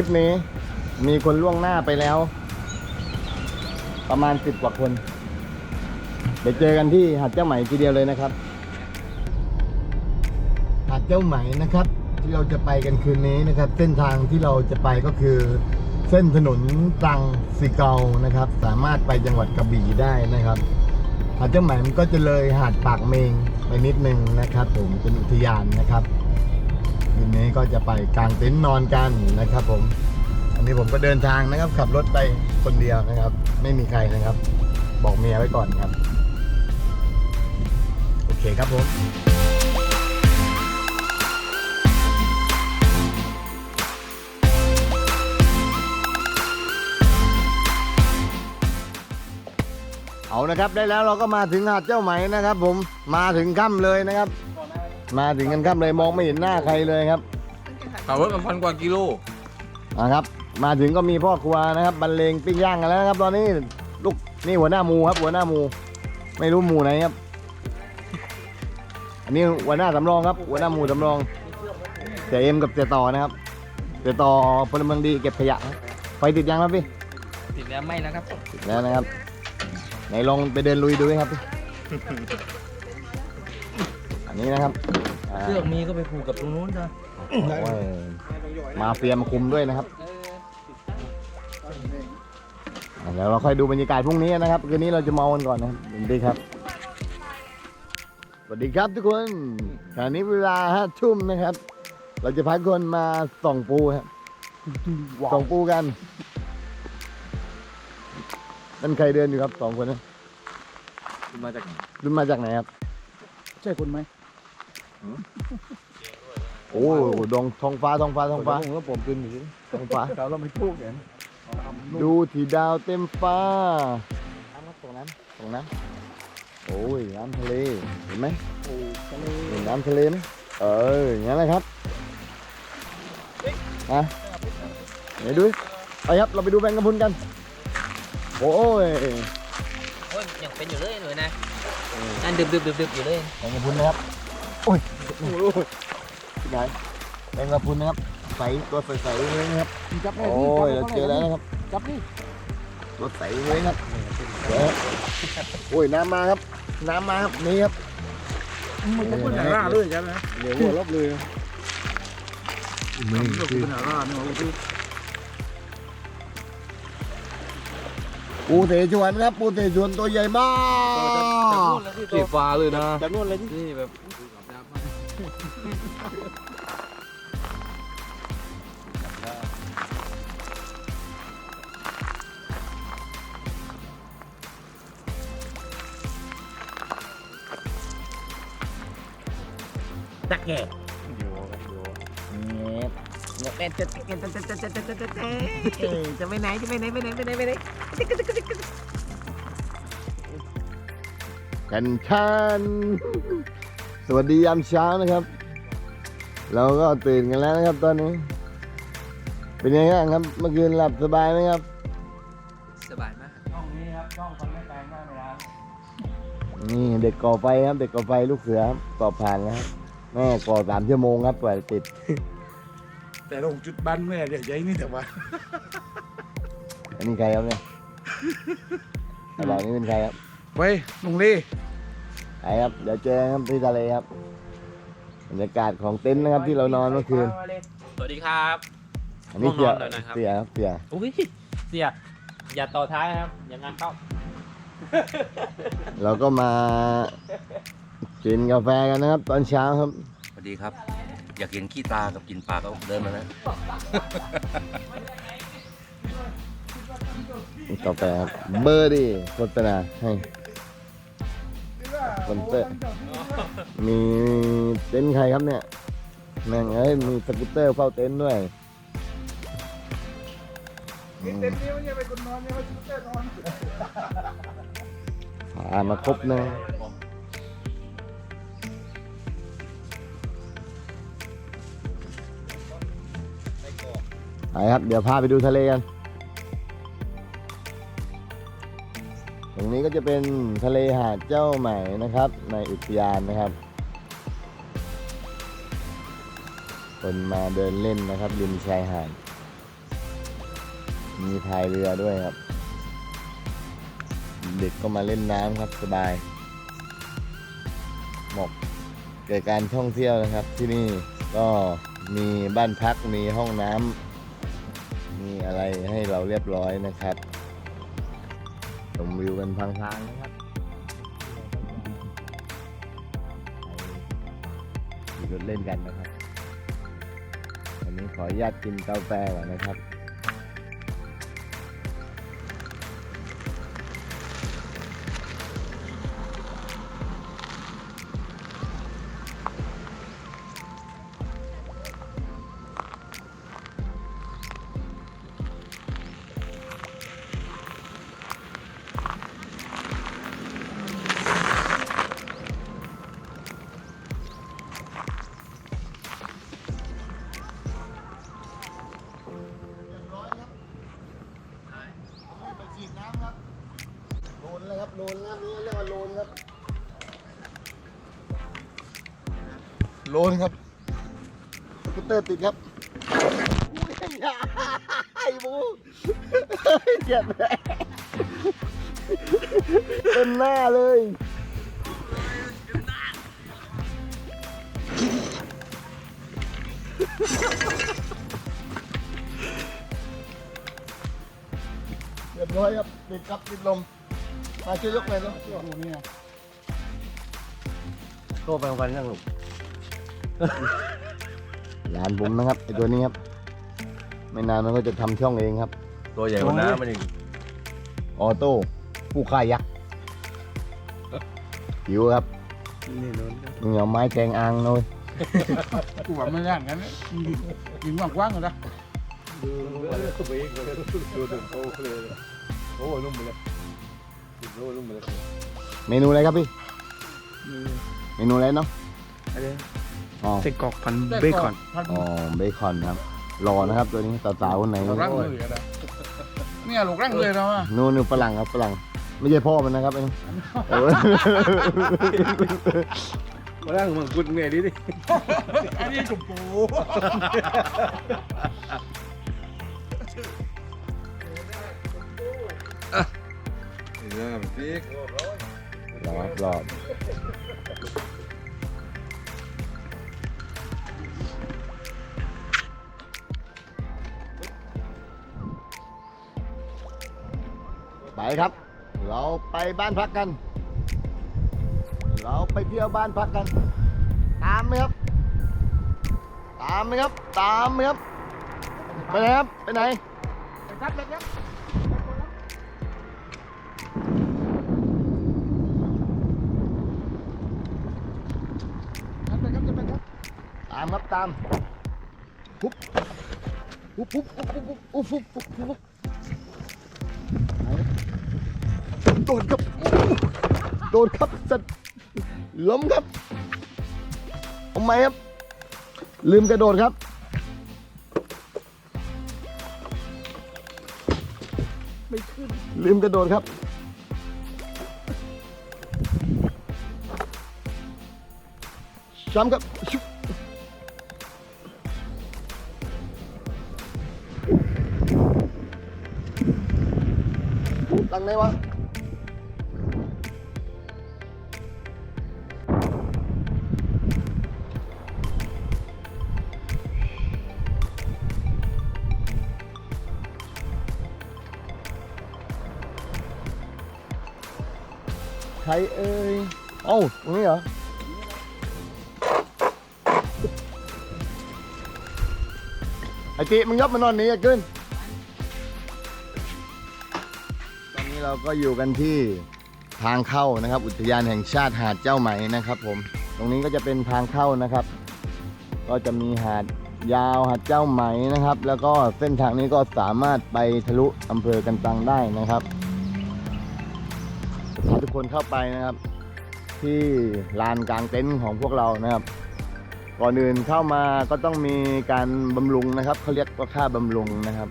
ลิปนี้มีคนล่วงหน้าไปแล้ว ประมาณสิบกว่าคนเดี๋ยวเจอกันที่หาดเจ้าไหมทีเดียวเลยนะครับ หาดเจ้าไหมนะครับ ที่เราจะไปกันคืนนี้นะครับ เส้นทางที่เราจะไปก็คือ เส้นถนนตรังสีเกานะครับ สามารถไปจังหวัดกระบี่ได้นะครับ หาดเจ้าไหมมันก็จะเลยหาดปากเมงไปนิดนึงนะครับ ผมเป็นอุทยานนะครับ คืนนี้ก็จะไปกางเต็นท์นอนกันนะครับ ผม อันนี้ผมก็เดินทางนะครับ ขับรถไปคนเดียวนะครับ ไม่มีใครนะครับ บอกเมียไว้ก่อนครับ โอเคครับผมเอานะครับได้แล้วเราก็มาถึงหาดเจ้าไหมนะครับ ผมมาถึงค่ำเลยนะครับ มาถึงกันค่ำเลยมองไม่เห็นหน้าใครเลยครับขับรถมาพันกว่ากิโลนะครับ มาถึงก็มีพ่อครัวนะครับบรรเลงปิ้งย่างกันแล้วนะครับ ตอนนี้ลูกนี่หัวหน้าหมูครับ หัวหน้าหมู ไม่รู้หมูไหนครับ อันนี้หัวหน้าสำรองครับ หัวหน้าหมูสำรองเสียเอ็มกับเสียต่อนะครับเสียต่อพลเมืองดีเก็บขยะครับไฟติดยังครับพี่ติดแล้วไม่นะครับติดแล้วนะครับไหนลองไปเดินลุยดูไหมครับพี่ อันนี้นะครับอ่าเชือกมีก็ไปผูกกับตรงนู้นจ้ะโอ้ยมาเฟียมาคุมด้วยนะครับอะเดี๋ยวเราค่อยดูบรรยากาศพรุ่งนี้นะครับ คืนนี้เราจะเมากันก่อนนะครับสวัสดีครับ สวัสดีครับทุกคนขณะนี้เวลาห้าทุ่มนะครับ เราจะพาทุกคนมาส่องปูครับส่องปูกันนั่นใครเดินอยู่ครับสองคนนะมาจากไหนรุ่นมาจากไหนครับ ใช่คุณไหม โอ้โหดวงท้องฟ้าท้องฟ้าท้องฟ้าผมก็ผมกินอยู่ท้องฟ้าเราเราไม่พูดเนี่ยดูที่ดาวเต็มฟ้าตรงนั้นตรงนั้นโอ้ยน้ำทะเลเห็นไหมโอ้ทะเลเห็นน้ำทะเลไหมเอออย่างนั้นแหละครับมาไหนดูดิไปครับเราไปดูแบงกะพรุนกัน โอ้ยโอ้ยยังเป็นอยู่เลยหน่อยนะนั่นดึบดึบดึบดึบอยู่เลยแบงกะพรุนนะครับ โอ้ยที่ไหนแบงกะพรุนนะครับ ใสตัวใสๆเลยนะครับจับได้โอ้ที่ยเราเจอแล้วนะครับจับนี่รถใสเลยครับเดี๋ยวโอ้ยน้ำมาครับ น้ำมาครับนี่ครับมันจะเป็นหาร่าด้วยใช่ไหมเหลวหัวรอบเลยนี่ก็คือเป็นหาร่าเนี่ยเราคือปูเสฉวนครับปูเสฉวนตัวใหญ่มากสีฟ้าเลยนะจากนู่นเลยที่นี่แบบ ตักแก่เนี่ยเนี่ยจะจะจะจะจะจะจะจะจะจะไปไหนจะไปไหนไปไหนไปไหนไปไหนกันชันสวัสดียามเช้านะครับ เราก็ตื่นกันแล้วนะครับตอนนี้ เป็นยังไงบ้างครับ เมื่อคืนหลับสบายไหมครับ สบายมากช่องนี้ครับช่องคนไม่แปลงหน้าไม่ร้านนี่เด็กก่อไฟครับ เด็กก่อไฟลูกเสือครับสอบผ่านแล้วครับแม่ก่อสามชั่วโมงครับกว่าจะติด แต่ลงจุดบ้านแม่เดี๋ยวใหญ่นี่แต่ว่าอันนี้ใครครับเนี่ยไอ้บอกนี่เป็นใครครับไปลุงเล่ไปครับ เดี๋ยวเจอกันครับที่ทะเลครับ บรรยากาศของเต็นท์นะครับที่เรานอนเมื่อคืน สวัสดีครับอันนี้เสียง่วงนอนหน่อยนะครับเสียครับเสียอุ้ยเสียอย่าต่อท้ายนะครับอย่างงั้นเข้า เราก็มากินกาแฟกันนะครับ ตอนเช้าครับ สวัสดีครับ อยากเห็นขี้ตากับกินปลาก็เดินมานะกาแฟครับเบอร์ดี้โฆษณาให้ คอนเตอร์มีเต็นท์ใครครับเนี่ยแม่งเอ้ยมีสกูตเตอร์เฝ้าเต็นท์ด้วยอืมเต็นท์นี้ไม่ใช่ไปคนนอนเนี่ยว่าชุดเต้นนอนพามาครบนะไปครับ เดี๋ยวพาไปดูทะเลกัน งนี้ก็จะเป็นทะเลหาดเจ้าใหม่นะครับ ในอุทยานนะครับคนมาเดินเล่นนะครับริมชายหาดมีพายเรือด้วยครับ เด็กก็มาเล่นน้ำครับสบายเหมาะเกิดการท่องเที่ยวนะครับ ที่นี่ก็มีบ้านพักมีห้องน้ำมีอะไรให้เราเรียบร้อยนะครับ วิวกันพังๆนะครับไปขี่รถเล่นกันนะครับ วันนี้ขออนุญาตกินกาแฟก่อนนะครับ นครับสกูตเตอร์ติดครับไอ้บูเจ็บเลยเต็มหน้าเลยเรียบร้อยครับติดครับติดลม มาช่วยยกเลยเนาะช่วยยกนี่โตไปวันยังลูก หลานผมนะครับไอตัวนี้ครับ ไม่นานมันก็จะทำช่องเองครับ ตัวใหญ่กว่าน้ำมันอีกออโต้ผู้ฆ่ายักษ์หิวครับนี่นนมึงเอาไม้แทงอ่างเลยกูว่าไม่ย่างกันนะยิงกว้างๆกันนะดูไปเองเลยดูถึงโอ้เลยโอ้ลุ่มไปเลยโอ้ลุ่มไปเลยเมนูอะไรครับพี่เมนูอะไรเนาะอะไร อ๋อเส้นกรอกพันเบคอนอ๋อเบคอนครับรอนะครับ ตัวนี้สาวๆคนไหนลูกรังเลยนะเนี่ยลูกรังเลยเราอะนู่นนู่นฝรั่งครับฝรั่งไม่ใช่พ่อมันนะครับไอ้นู่นเออมานั่งมังคุดไงดิดิอันนี้จุ่มปูเออพี่รอรอ ไปครับ เราไปบ้านพักกัน เราไปเที่ยวบ้านพักกัน ตามไหมครับ ตามไหมครับ ตามไหมครับ ไปไหนครับ ไปไหนครับเลยครับตามครับตามปุ๊บปุ๊บปุ๊บปุ๊บปุ๊บปุ๊บปุ๊บปุ๊บ โดนครับ โดนครับสัตว์ล้มครับทำไมครับ ลืมกระโดดครับ ไม่ขึ้น ลืมกระโดดครับช้ำครับตังไหนวะ รเอ่ยเอ้าตรงนี้เหรอไอติมึงยบมานอนนี้อะกึ้นตอนนี้เราก็อยู่กันที่ทางเข้านะครับ อุทยานแห่งชาติหาดเจ้าไหมนะครับ ผม ตรงนี้ก็จะเป็นทางเข้านะครับ ก็จะมีหาดยาวหาดเจ้าไหมนะครับ แล้วก็เส้นทางนี้ก็สามารถไปทะลุอำเภอกันตังได้นะครับ คนเข้าไปนะครับ ที่ลานกลางเต็นท์ของพวกเรานะครับ ก่อนอื่นเข้ามาก็ต้องมีการบำรุงนะครับเขาเรียกว่าค่าบำรุงนะครับ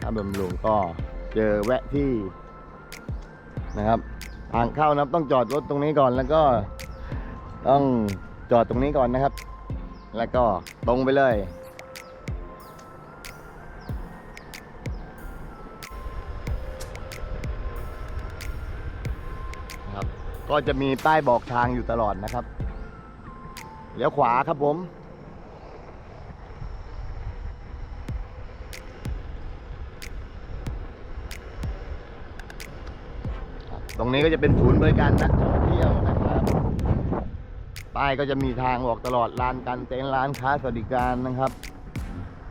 ค่าบำรุงก็เจอแวะที่นะครับทางเข้านะครับต้องจอดรถตรงนี้ก่อนแล้วก็ต้องจอดตรงนี้ก่อนนะครับ แล้วก็ตรงไปเลย ก็จะมีป้ายบอกทางอยู่ตลอดนะครับเลี้ยวขวาครับผม ตรงนี้ก็จะเป็นศูนย์บริการนักท่องเที่ยวนะครับ ป้ายก็จะมีทางบอกตลอดลานการเต็นท์ร้านค้าสวัสดิการนะครับ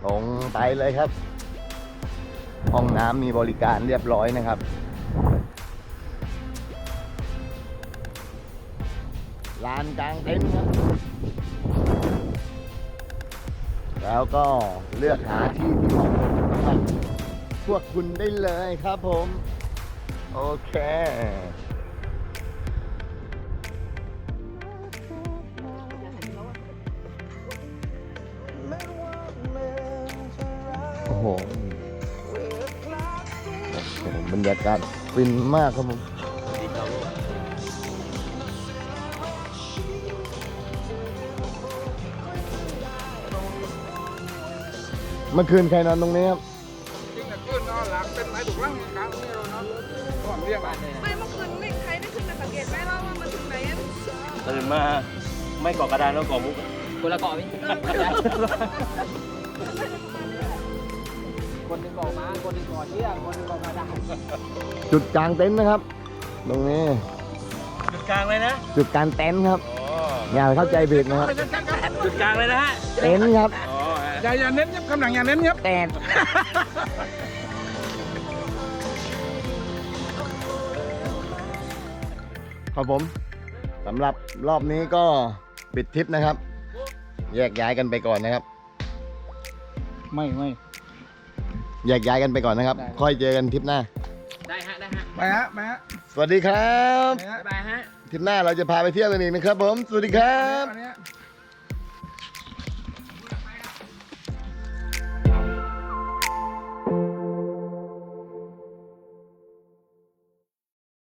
ตรงไปเลยครับ ห้องน้ำมีบริการเรียบร้อยนะครับ ลานกลางเต็นท์ครับ แล้วก็เลือกหาที่ที่เหมาะสมสำหรับพวกคุณได้เลยครับผม โอเคโอ้โหบรรยากาศฟินมากครับผม เมื่อคืนใครนอนตรงนี้ครับจริงแต่ขึ้นนอนหลังเป็นไม้ถูกร่างกลางนี่เรานอนก่อนเรียกบ้านเลยนะไม่เมื่อคืนไม่ใครได้ขึ้นไปสังเกตไหมว่าว่ามันถึงไหนอะตื่นมาไม่ก่อกระดานแล้วก่อมุกคนละเกาะพี่คนหนึ่งเกาะม้าคนหนึ่งเกาะเชือกคนหนึ่งเกาะกระดาษจุดกลางเต็นท์นะครับ ตรงนี้จุดกลางเลยนะ จุดกลางเต็นท์ครับอ๋ออย่าเข้าใจผิดนะครับจุดกลางเลยนะฮะเต็นท์ครับ อ๋ออย่าอย่าเน้นยับคำหนังอย่าเน้นยับเต็นท์ครับผมสำหรับรอบนี้ก็ปิดทริปนะครับ แยกย้ายกันไปก่อนนะครับ ไม่ไม่ แยกย้ายกันไปก่อนนะครับค่อยเจอกันทริปหน้า ได้ฮะ ได้ฮะ ไปฮะไปฮะสวัสดีครับ ไปฮะบ๊ายบายฮะ ทริปหน้าเราจะพาไปเที่ยวกันอีกนะครับผม สวัสดีครับ อันเนี้ย